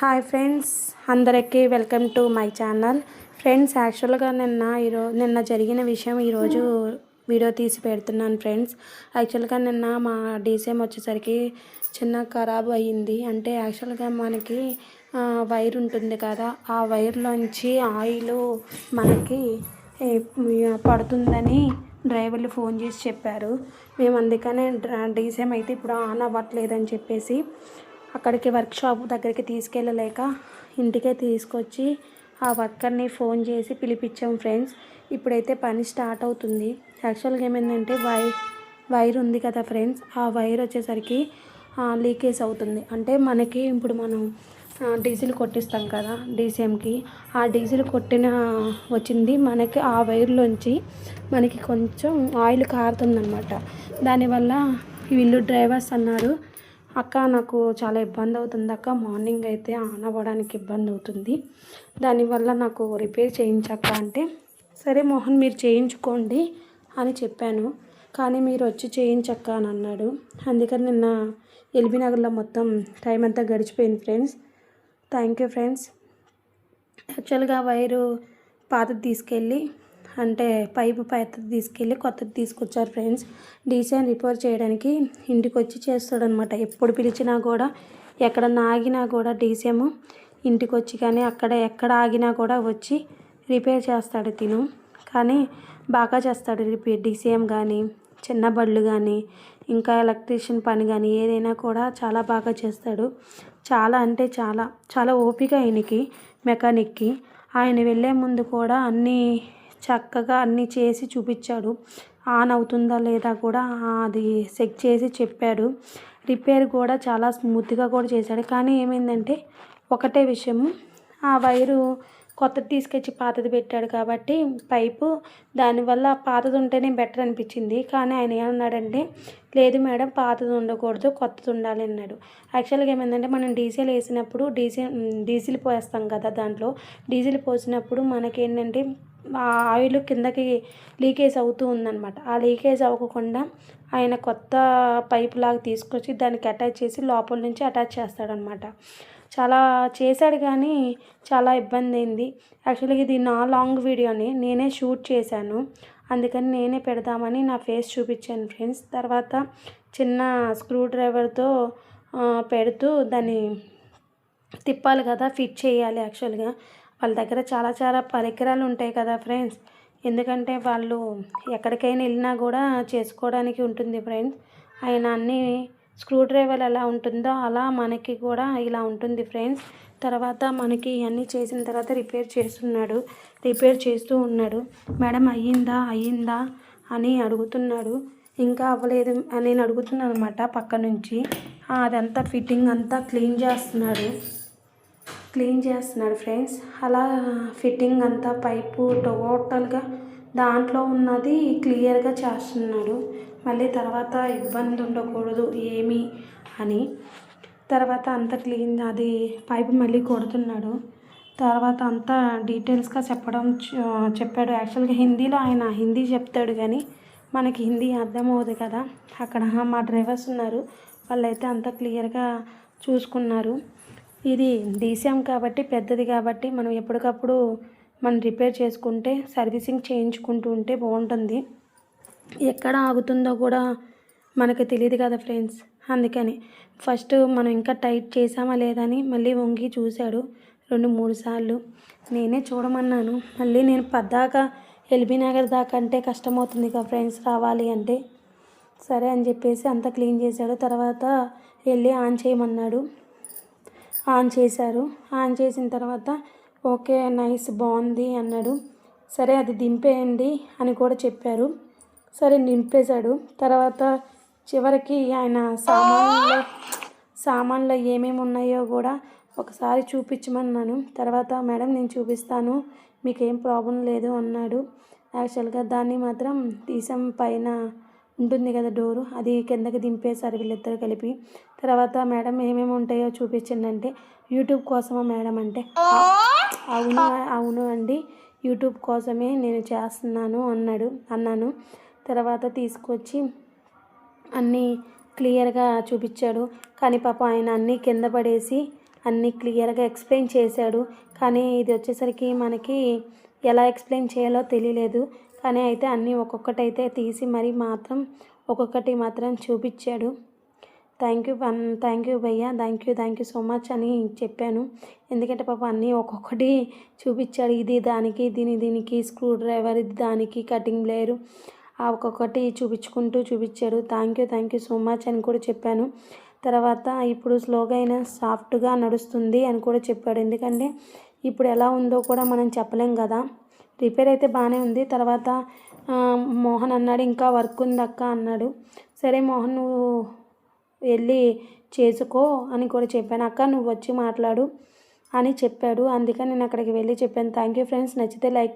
Hi friends అందరికీ welcome to my channel friends యాక్చువల్గా నిన్న ఈరోజు నిన్న జరిగిన విషయం ఈరోజు వీడియో తీసి పెడుతున్నాను ఫ్రెండ్స్ యాక్చువల్గా నిన్న మా డీసీఎం వచ్చేసరికి చిన్న ఖరాబ్ అయ్యింది. అంటే యాక్చువల్గా మనకి వైర్ ఉంటుంది కదా ఆ వైర్లోంచి ఆయిల్ మనకి పడుతుందని డ్రైవర్లు ఫోన్ చేసి చెప్పారు. మేము అందుకనే డీసీఎం అయితే ఇప్పుడు ఆన్ అవ్వట్లేదని చెప్పేసి అక్కడికి వర్క్ షాప్ దగ్గరికి తీసుకెళ్ళలేక ఇంటికే తీసుకొచ్చి ఆ వర్కర్ని ఫోన్ చేసి పిలిపించాం ఫ్రెండ్స్. ఇప్పుడైతే పని స్టార్ట్ అవుతుంది. యాక్చువల్గా ఏమైందంటే వై వైర్ ఉంది కదా ఫ్రెండ్స్. ఆ వైర్ వచ్చేసరికి లీకేజ్ అవుతుంది. అంటే మనకి ఇప్పుడు మనం డీజిల్ కొట్టిస్తాం కదా డీసీఎంకి. ఆ డీజిల్ కొట్టిన వచ్చింది మనకి ఆ వైర్లోంచి మనకి కొంచెం ఆయిల్ కారుతుందన్నమాట. దానివల్ల వీళ్ళు డ్రైవర్స్ అన్నారు అక్క నాకు చాలా ఇబ్బంది అవుతుంది అక్క. మార్నింగ్ అయితే ఆన్ అవ్వడానికి ఇబ్బంది అవుతుంది. దానివల్ల నాకు రిపేర్ చేయించక్క అంటే సరే మోహన్ మీరు చేయించుకోండి అని చెప్పాను. కానీ మీరు వచ్చి చేయించక్క అని అన్నాడు. అందుకని నిన్న ఎల్బీ నగర్లో మొత్తం టైం అంతా గడిచిపోయింది ఫ్రెండ్స్. Thank you friends. యాక్చువల్గా వైరు పాతది తీసుకెళ్ళి అంటే పైపు పాతది తీసుకెళ్ళి కొత్తది తీసుకొచ్చారు ఫ్రెండ్స్. డీసీఎన్ రిపేర్ చేయడానికి ఇంటికి వచ్చి చేస్తాడనమాట ఎప్పుడు పిలిచినా కూడా ఎక్కడ ఆగినా కూడా డీసీఎం ఇంటికి వచ్చి కానీ అక్కడ ఎక్కడ ఆగినా కూడా వచ్చి రిపేర్ చేస్తాడు తిను. కానీ బాగా చేస్తాడు రిపేర్ డీసీఎం కానీ చిన్న బళ్ళు కానీ ఇంకా ఎలక్ట్రీషియన్ పని కానీ ఏదైనా కూడా చాలా బాగా చేస్తాడు. చాలా అంటే చాలా చాలా ఓపిక ఆయనకి మెకానిక్కి. ఆయన వెళ్ళే ముందు కూడా అన్నీ చక్కగా అన్నీ చేసి చూపించాడు. ఆన్ అవుతుందా లేదా కూడా అది చెక్ చేసి చెప్పాడు. రిపేర్ కూడా చాలా స్మూత్గా కూడా చేశాడు. కానీ ఏమైందంటే ఒకటే విషయము. ఆ వైరు కొత్తది తీసుకొచ్చి పాతది పెట్టాడు కాబట్టి పైపు దానివల్ల పాతది ఉంటేనే బెటర్ అనిపించింది. కానీ ఆయన ఏమన్నాడంటే లేదు మేడం పాతది ఉండకూడదు కొత్తది ఉండాలి అన్నాడు. యాక్చువల్గా ఏమైందంటే మనం డీజిల్ వేసినప్పుడు డీజిల్ డీజిల్ పోస్తాం కదా దాంట్లో. డీజిల్ పోసినప్పుడు మనకేంటంటే ఆ ఆయిల్ కిందకి లీకేజ్ అవుతూ ఉందన్నమాట. ఆ లీకేజ్ అవ్వకుండా ఆయన కొత్త పైపు లాగా తీసుకొచ్చి దానికి అటాచ్ చేసి లోపల నుంచి అటాచ్ చేస్తాడనమాట చాలా చేశాడు కానీ చాలా ఇబ్బంది అయింది. యాక్చువల్గా ఇది నా లాంగ్ వీడియోని నేనే షూట్ చేశాను. అందుకని నేనే పెడదామని నా ఫేస్ చూపించాను ఫ్రెండ్స్. తర్వాత చిన్న స్క్రూ డ్రైవర్తో పెడుతూ దాన్ని తిప్పాలి కదా ఫిట్ చేయాలి యాక్చువల్గా. వాళ్ళ దగ్గర చాలా చాలా పరికరాలు ఉంటాయి కదా ఫ్రెండ్స్. ఎందుకంటే వాళ్ళు ఎక్కడికైనా వెళ్ళినా కూడా చేసుకోవడానికి ఉంటుంది ఫ్రెండ్స్. ఆయన అన్ని స్క్రూ డ్రైవర్ ఎలా ఉంటుందో అలా మనకి కూడా ఇలా ఉంటుంది ఫ్రెండ్స్. తర్వాత మనకి ఇవన్నీ చేసిన తర్వాత రిపేర్ చేస్తున్నాడు రిపేర్ చేస్తూ ఉన్నాడు. మేడం అయ్యిందా? అయ్యిందా? అని అడుగుతున్నాడు. ఇంకా అవ్వలేదు అని నేను అడుగుతున్నాను అనమాట పక్క నుంచి అదంతా ఫిట్టింగ్ అంతా క్లీన్ చేస్తున్నాడు. క్లీన్ చేస్తున్నాడు ఫ్రెండ్స్. అలా ఫిట్టింగ్ అంతా పైపు టోటల్గా దాంట్లో ఉన్నది క్లియర్గా చేస్తున్నాడు. మళ్ళీ తర్వాత ఇబ్బంది ఉండకూడదు ఏమి అని. తర్వాత అంతా క్లీన్ అది పైపు మళ్ళీ కొడుతున్నాడు. తర్వాత అంతా డీటెయిల్స్గా చెప్పడం చెప్పాడు. యాక్చువల్గా హిందీలో ఆయన హిందీ చెప్తాడు కానీ మనకి హిందీ అర్థమవుదు కదా. అక్కడ మా డ్రైవర్స్ ఉన్నారు. వాళ్ళైతే అంతా క్లియర్గా చూసుకున్నారు. ఇది డీసీఎం కాబట్టి పెద్దది కాబట్టి మనం ఎప్పటికప్పుడు మనం రిపేర్ చేసుకుంటే సర్వీసింగ్ చేయించుకుంటూ ఉంటే బాగుంటుంది. ఎక్కడ ఆగుతుందో కూడా మనకు తెలియదు కదా ఫ్రెండ్స్. అందుకని ఫస్ట్ మనం ఇంకా టైట్ చేసామా లేదా అని మళ్ళీ వంగి చూశాడు రెండు మూడు సార్లు. నేనే చూడమన్నాను మళ్ళీ నేను పద్దాకా ఎల్బీ నగర్ దాకా అంటే కష్టమవుతుంది కదా ఫ్రెండ్స్ రావాలి అంటే. సరే అని చెప్పేసి అంతా క్లీన్ చేశాడు. తర్వాత వెళ్ళి ఆన్ చేయమన్నాడు. ఆన్ చేశారు. ఆన్ చేసిన తర్వాత ఓకే నైస్ బాగుంది అన్నాడు. సరే అది దింపేయండి అని కూడా చెప్పారు. సరే నింపేశాడు. తర్వాత చివరికి ఆయన సామాన్లో సామాన్లో ఏమేమి ఉన్నాయో కూడా ఒకసారి చూపించమన్నాను. తర్వాత మేడం నేను చూపిస్తాను. మీకేం ప్రాబ్లం లేదు అన్నాడు. యాక్చువల్గా దాన్ని మాత్రం తీసాం పైన ఉంటుంది కదా డోరు అది కిందకి దింపేశారు వీళ్ళిద్దరు కలిపి. తర్వాత మేడం ఏమేమి ఉంటాయో చూపించండి అంటే యూట్యూబ్ కోసమా మేడం అంటే? అవును అవును అండి. యూట్యూబ్ కోసమే నేను చేస్తున్నాను అన్నాడు అన్నాను. తర్వాత తీసుకొచ్చి అన్నీ క్లియర్గా చూపించాడు. కానీ పాప ఆయన అన్నీ కింద పడేసి అన్నీ క్లియర్గా ఎక్స్ప్లెయిన్ చేశాడు. కానీ ఇది వచ్చేసరికి మనకి ఎలా ఎక్స్ప్లెయిన్ చేయాలో తెలియలేదు. కానీ అయితే అన్నీ ఒక్కొక్కటి అయితే తీసి మరి మాత్రం ఒక్కొక్కటి మాత్రం చూపించాడు. Thank you one thank you భయ్య thank you thank you so much అని చెప్పాను. ఎందుకంటే పాప అన్నీ ఒక్కొక్కటి చూపించాడు. ఇది దానికి దీని దీనికి స్క్రూ డ్రైవర్ ఇది దానికి కటింగ్ బ్లేయరు ఆ ఒక్కొక్కటి చూపించుకుంటూ చూపించాడు. Thank you thank you so much అని కూడా చెప్పాను. తర్వాత ఇప్పుడు స్లోగా అయినా సాఫ్ట్గా నడుస్తుంది అని కూడా చెప్పాడు. ఎందుకంటే ఇప్పుడు ఎలా ఉందో కూడా మనం చెప్పలేం కదా. రిపేర్ అయితే బాగానే ఉంది. తర్వాత మోహన్ అన్నాడు ఇంకా వర్క్ ఉంది అక్క అన్నాడు. సరే మోహన్ నువ్వు వెళ్ళి చేసుకో అని కూడా చెప్పాను. అక్క నువ్వు వచ్చి మాట్లాడు అని చెప్పాడు. అందుకని నేను అక్కడికి వెళ్ళి చెప్పాను. థ్యాంక్ యూ ఫ్రెండ్స్ నచ్చితే లైక్